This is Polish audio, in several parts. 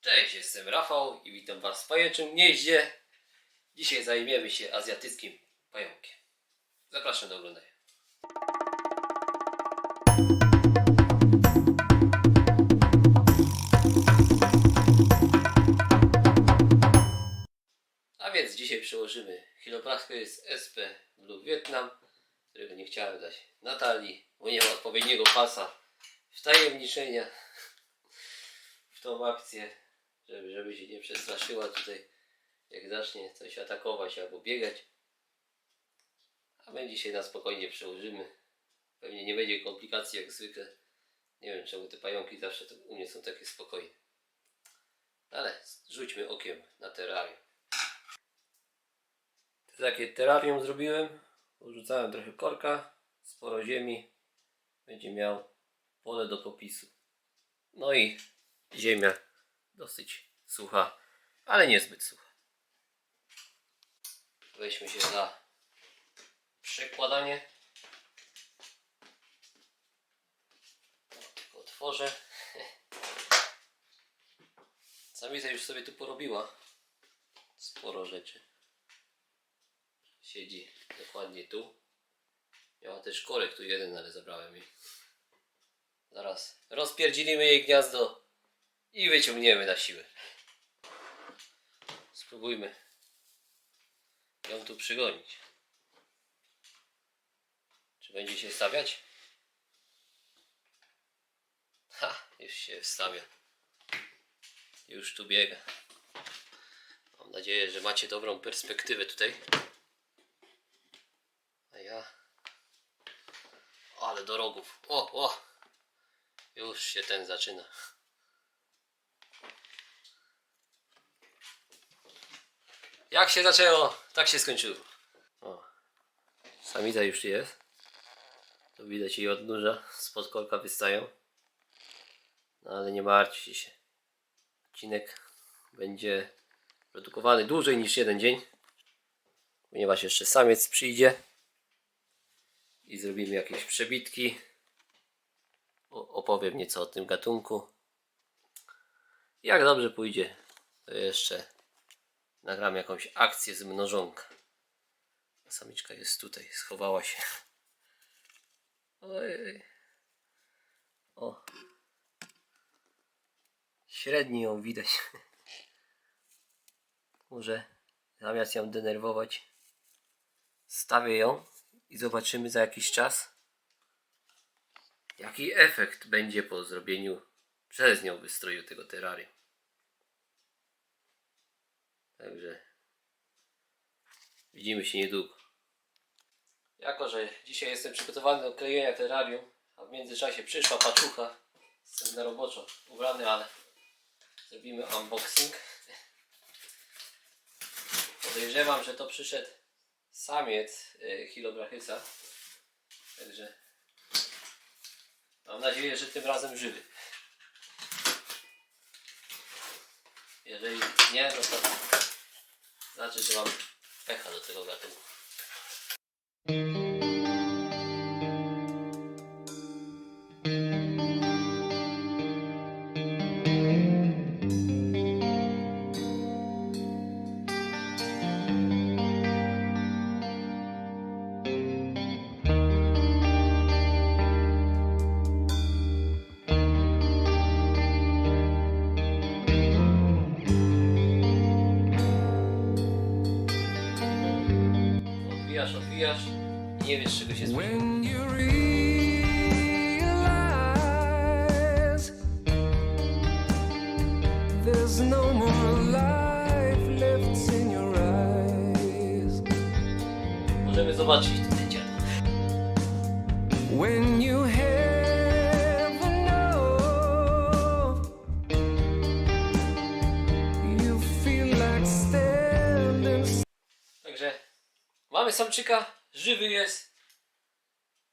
Cześć, jestem Rafał i witam Was w pajęczym gnieździe. Dzisiaj zajmiemy się azjatyckim pająkiem. Zapraszam do oglądania. A więc dzisiaj przełożymy Hyloblasphus SP Blue Vietnam, którego nie chciałem dać Natalii, bo nie ma odpowiedniego pasa wtajemniczenia w tą akcję, żeby, żeby się nie przestraszyła tutaj, jak zacznie coś atakować albo biegać. A my dzisiaj na spokojnie przełożymy. Pewnie nie będzie komplikacji jak zwykle. Nie wiem czemu te pająki zawsze u mnie są takie spokojne. Ale rzućmy okiem na terrarium. Takie terrarium zrobiłem. Urzucałem trochę korka, sporo ziemi. Będzie miał pole do popisu. No i ziemia dosyć sucha, ale niezbyt sucha. Weźmy się za przekładanie. Tylko Otworzę. Samica już sobie tu porobiła sporo rzeczy. Siedzi dokładnie tu. Miała też korek tu jeden, ale zabrałem jej. Zaraz rozpierdzilimy jej gniazdo i wyciągniemy na siłę. Spróbujmy ją tu przygonić. Czy będzie się stawiać? Ha, już się stawia. Już tu biega. Mam nadzieję, że macie dobrą perspektywę tutaj. A ja. Ale do rogów. O, o! Już się ten zaczyna. Jak się zaczęło, tak się skończyło. O, samica już jest. To widać jej odnóża, spod korka wystają. No ale nie martwcie się. Odcinek będzie produkowany dłużej niż jeden dzień. Ponieważ jeszcze samiec przyjdzie. I zrobimy jakieś przebitki. Opowiem nieco o tym gatunku. Jak dobrze pójdzie, to jeszcze nagram jakąś akcję z mnożonka. Samiczka jest tutaj, schowała się. Ojej. O. Średnio ją widać. Może zamiast ją denerwować, stawię ją i zobaczymy za jakiś czas, jaki efekt będzie po zrobieniu przez nią wystroju tego terrarium. Także widzimy się niedługo. Jako, że dzisiaj jestem przygotowany do klejenia terrarium, a w międzyczasie przyszła paczucha, jestem na roboczo ubrany, ale zrobimy unboxing. Podejrzewam, że to przyszedł samiec y, Hilobrachysa. Także mam nadzieję, że tym razem żywy. Jeżeli nie, no to znaczy, że mam pecha do tego gatunku. Odwijasz, i nie wiesz czego się spodziewać. There's no more life left in your eyes, Możemy zobaczyć tutaj dziada. when you have enough, you feel like standing Także mamy samczyka, żywy jest.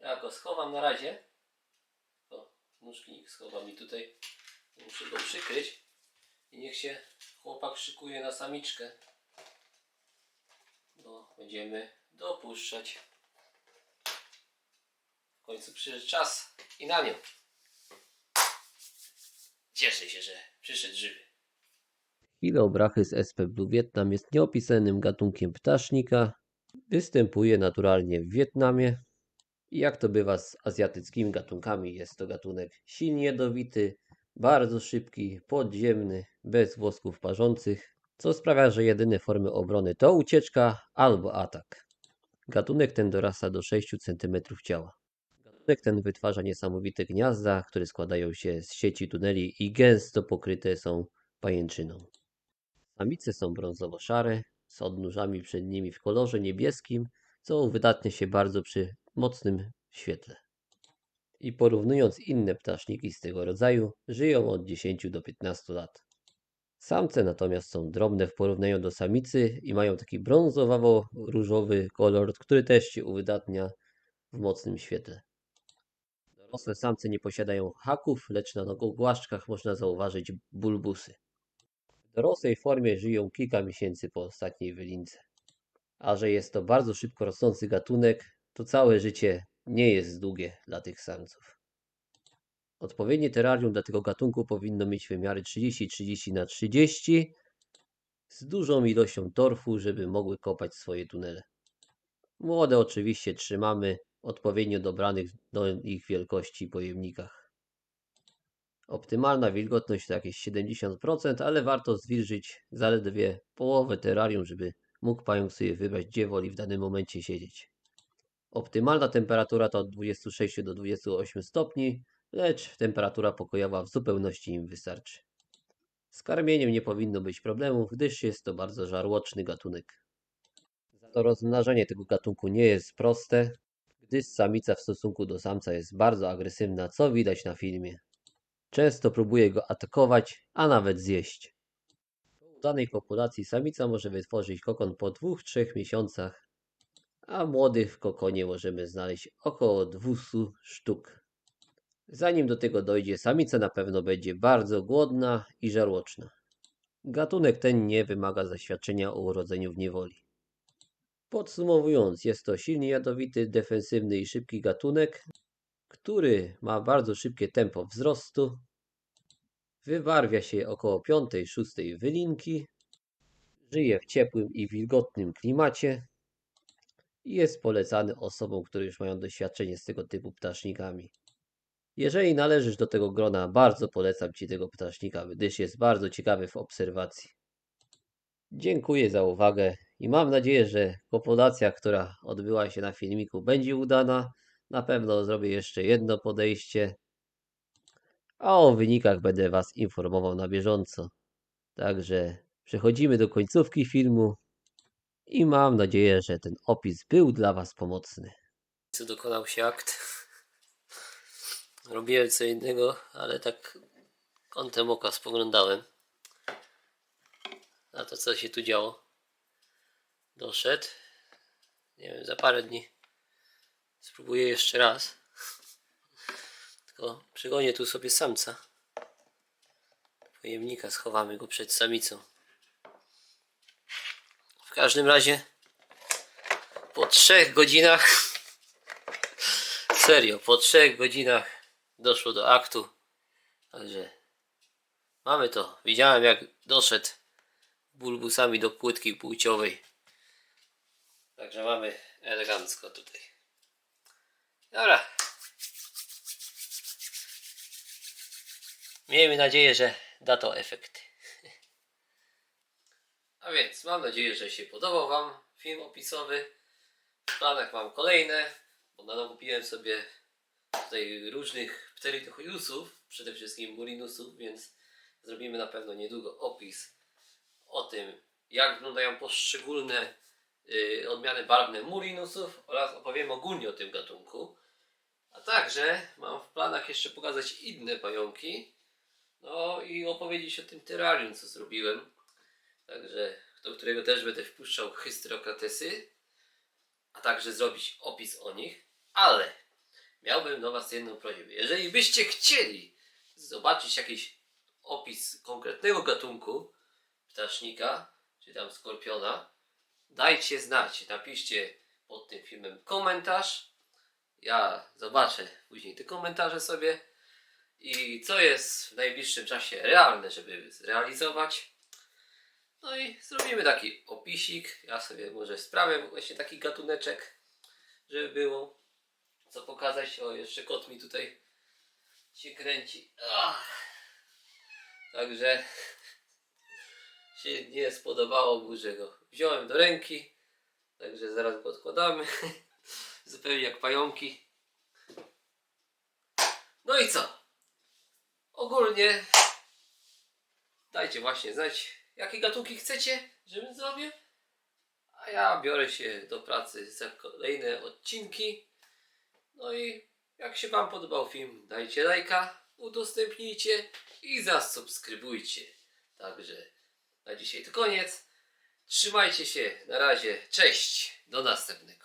Ja go schowam na razie. O, nóżki nikt schowa mi tutaj. Muszę go przykryć. I niech się chłopak szykuje na samiczkę. Bo będziemy dopuszczać. W końcu przyszedł czas i na nią. Cieszę się, że przyszedł żywy. Ilobrachys sp. Blue Vietnam jest nieopisanym gatunkiem ptasznika. Występuje naturalnie w Wietnamie. Jak to bywa z azjatyckimi gatunkami, jest to gatunek silnie jadowity, bardzo szybki, podziemny, bez włosków parzących, co sprawia, że jedyne formy obrony to ucieczka albo atak. Gatunek ten dorasta do 6 cm ciała. Gatunek ten wytwarza niesamowite gniazda, które składają się z sieci tuneli i gęsto pokryte są pajęczyną. Samice są brązowo-szare, z odnóżami przednimi w kolorze niebieskim, co uwydatnia się bardzo przy mocnym świetle. I porównując inne ptaszniki z tego rodzaju, żyją od 10 do 15 lat. Samce natomiast są drobne w porównaniu do samicy i mają taki brązowawo-różowy kolor, który też się uwydatnia w mocnym świetle. Dorosłe samce nie posiadają haków, lecz na nogogłaszczkach można zauważyć bulbusy. W dorosłej formie żyją kilka miesięcy po ostatniej wylince. A że jest to bardzo szybko rosnący gatunek, to całe życie nie jest długie dla tych samców. Odpowiednie terrarium dla tego gatunku powinno mieć wymiary 30-30 na 30 z dużą ilością torfu, żeby mogły kopać swoje tunele. Młode oczywiście trzymamy odpowiednio dobranych do ich wielkości pojemnikach. Optymalna wilgotność to jakieś 70%, ale warto zwilżyć zaledwie połowę terrarium, żeby mógł pająk sobie wybrać, gdzie woli w danym momencie siedzieć. Optymalna temperatura to od 26 do 28 stopni, lecz temperatura pokojowa w zupełności im wystarczy. Z karmieniem nie powinno być problemów, gdyż jest to bardzo żarłoczny gatunek. Za to rozmnażanie tego gatunku nie jest proste, gdyż samica w stosunku do samca jest bardzo agresywna, co widać na filmie. Często próbuje go atakować, a nawet zjeść. Po udanej kopulacji samica może wytworzyć kokon po 2-3 miesiącach, a młodych w kokonie możemy znaleźć około 200 sztuk. Zanim do tego dojdzie, samica na pewno będzie bardzo głodna i żarłoczna. Gatunek ten nie wymaga zaświadczenia o urodzeniu w niewoli. Podsumowując, jest to silnie jadowity, defensywny i szybki gatunek, który ma bardzo szybkie tempo wzrostu, wybarwia się około 5-6 wylinki, żyje w ciepłym i wilgotnym klimacie i jest polecany osobom, które już mają doświadczenie z tego typu ptasznikami. Jeżeli należysz do tego grona, bardzo polecam Ci tego ptasznika, gdyż jest bardzo ciekawy w obserwacji. Dziękuję za uwagę i mam nadzieję, że kopulacja, która odbyła się na filmiku, będzie udana. Na pewno zrobię jeszcze jedno podejście, a o wynikach będę Was informował na bieżąco. Także przechodzimy do końcówki filmu i mam nadzieję, że ten opis był dla Was pomocny. Co dokonał się akt. Robiłem co innego, ale tak kątem oka spoglądałem na to, co się tu działo. Doszedł. Nie wiem, za parę dni spróbuję jeszcze raz. Tylko przygonię tu sobie samca. Pojemnika schowamy go przed samicą. W każdym razie po trzech godzinach serio, po trzech godzinach doszło do aktu. Także mamy to. Widziałem jak doszedł bulbusami do płytki płciowej. Także mamy elegancko tutaj. Dobra. Miejmy nadzieję, że da to efekt. A więc mam nadzieję, że się podobał Wam film opisowy. W planach mam kolejne, bo nakupiłem sobie tutaj różnych pterytochojusów, przede wszystkim murinusów, więc zrobimy na pewno niedługo opis o tym, jak wyglądają poszczególne odmiany barwne murinusów oraz opowiem ogólnie o tym gatunku. A także mam w planach jeszcze pokazać inne pająki, no i opowiedzieć o tym terrarium, co zrobiłem. Także do którego też będę wpuszczał hysterokratesy, a także zrobić opis o nich, ale miałbym do Was jedną prośbę. Jeżeli byście chcieli zobaczyć jakiś opis konkretnego gatunku ptasznika, czy tam skorpiona, dajcie znać. Napiszcie pod tym filmem komentarz. Ja zobaczę później te komentarze sobie i co jest w najbliższym czasie realne, żeby zrealizować. No i zrobimy taki opisik. Ja sobie może sprawię właśnie taki gatuneczek, żeby było co pokazać. O, jeszcze kot mi tutaj się kręci. Ach. Także się nie spodobało mu, że go wziąłem do ręki. Także zaraz go odkładamy. Zupełnie jak pająki. No i co? Ogólnie dajcie właśnie znać, jakie gatunki chcecie, żebym zrobił. A ja biorę się do pracy za kolejne odcinki. No i jak się Wam podobał film, dajcie lajka, udostępnijcie i zasubskrybujcie. Także na dzisiaj to koniec. Trzymajcie się, na razie, cześć, do następnego.